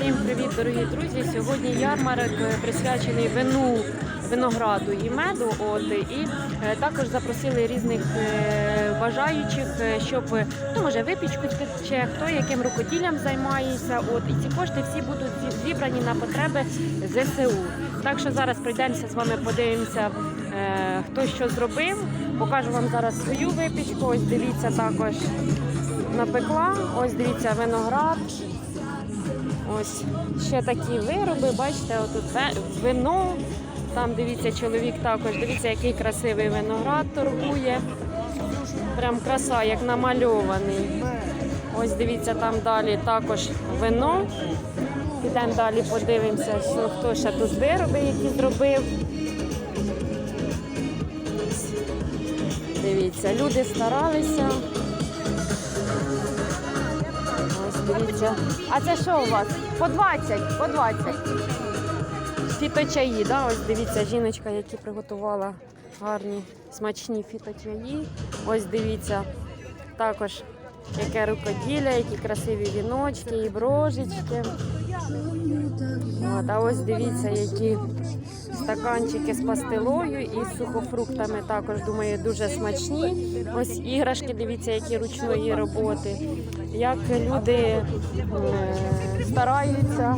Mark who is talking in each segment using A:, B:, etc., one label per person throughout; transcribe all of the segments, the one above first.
A: Всім привіт, дорогі друзі! Сьогодні ярмарок е, присвячений вину, винограду і меду. От і е, також запросили різних е, бажаючих, щоб ну, може випічку чи хто яким рукоділлям займається. От і ці кошти всі будуть зібрані на потреби ЗСУ. Так що зараз прийдемося з вами, подивимося, хто що зробив. Покажу вам зараз свою випічку. Ось дивіться також напекла. Ось дивіться виноград. Ось ще такі вироби, бачите, отут вино. Там дивіться, чоловік також. Дивіться, який красивий виноград торгує. Прям краса, як намальований. Ось дивіться, там далі також вино. Підемо далі, подивимося, що хто ще тут вироби, які зробив. Дивіться, люди старалися. Дивіться. А це що у вас? По 20, по 20. Фіточаї, да? Ось дивіться, жіночка, які приготувала гарні смачні фіточаї. Ось дивіться, також яке рукоділля, які красиві віночки і брожечки. От, а ось дивіться, які стаканчики з пастилою і сухофруктами також, думаю, дуже смачні. Ось іграшки, дивіться, які ручної роботи. Як люди е, стараються.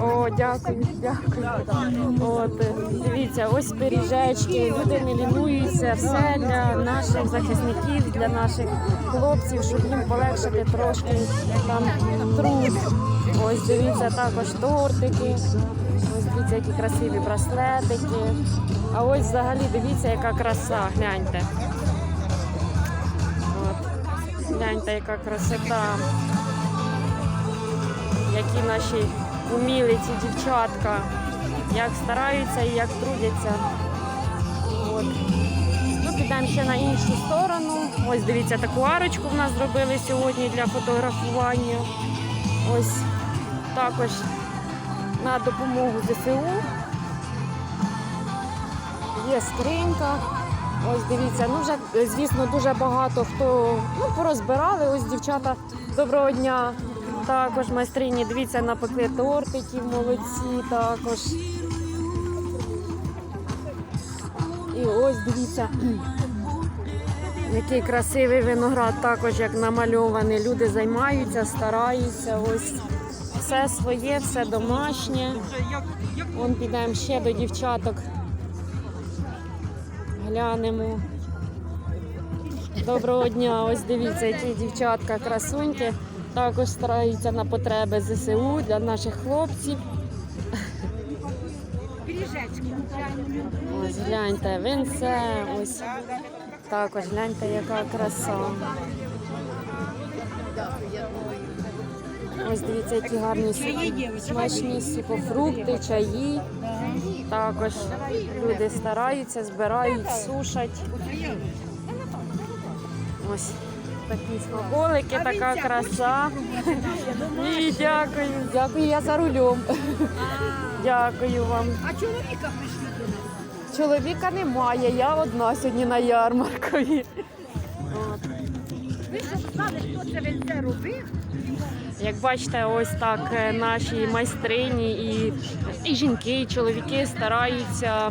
A: О, дякую, дякую. От, дивіться, ось пиріжечки. Люди не лінуються. Все для наших захисників, для наших хлопців, щоб їм полегшити трошки там труд. Ось дивіться також тортики. Ось дивіться, які красиві браслетики. А ось взагалі дивіться, яка краса, гляньте. От. Гляньте, яка красота. Які наші умілиці, дівчатка, як стараються і як трудяться. От. Ну, підемо ще на іншу сторону. Ось дивіться, таку арочку в нас зробили сьогодні для фотографування. Ось також на допомогу ЗСУ. Є скринька. Ось дивіться, ну вже звісно дуже багато хто ну, порозбирали. Ось дівчата доброго дня. Також майстрині, дивіться, напекли тортиків, молодці також. І ось дивіться, який красивий виноград, також як намальований. Люди займаються, стараються. Ось все своє, все домашнє. Вон підемо ще до дівчаток. Глянемо. Доброго дня. Ось дивіться, які дівчатка красуньки. Також стараються на потреби ЗСУ для наших хлопців. Ось гляньте, винце, ось також гляньте, яка краса. Ось дивіться, які гарні смачні сухофрукти, чаї. Також люди стараються, збирають, сушать. Ось такі смаколики, така краса. Ні, дякую, дякую, я за рулем. Дякую вам.
B: А чоловіка прийшли до нас.
A: Чоловіка немає, я одна сьогодні на ярмаркові. Як бачите, ось так е, наші майстрині і, і жінки, і чоловіки стараються,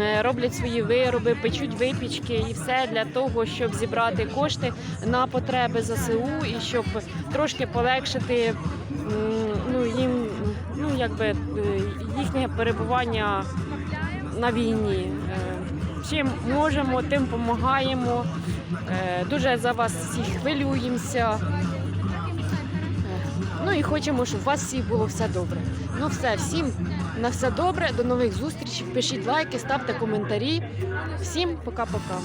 A: е, роблять свої вироби, печуть випічки і все для того, щоб зібрати кошти на потреби ЗСУ і щоб трошки полегшити ну, їм ну, якби, е, їхнє перебування на війні. Е, Чим можемо, тим допомагаємо. Е, Дуже за вас всіх хвилюємося. Ну і хочемо, щоб у вас всіх було все добре. Ну все, всім на все добре, до нових зустрічей. Пишіть лайки, ставте коментарі. Всім пока-пока.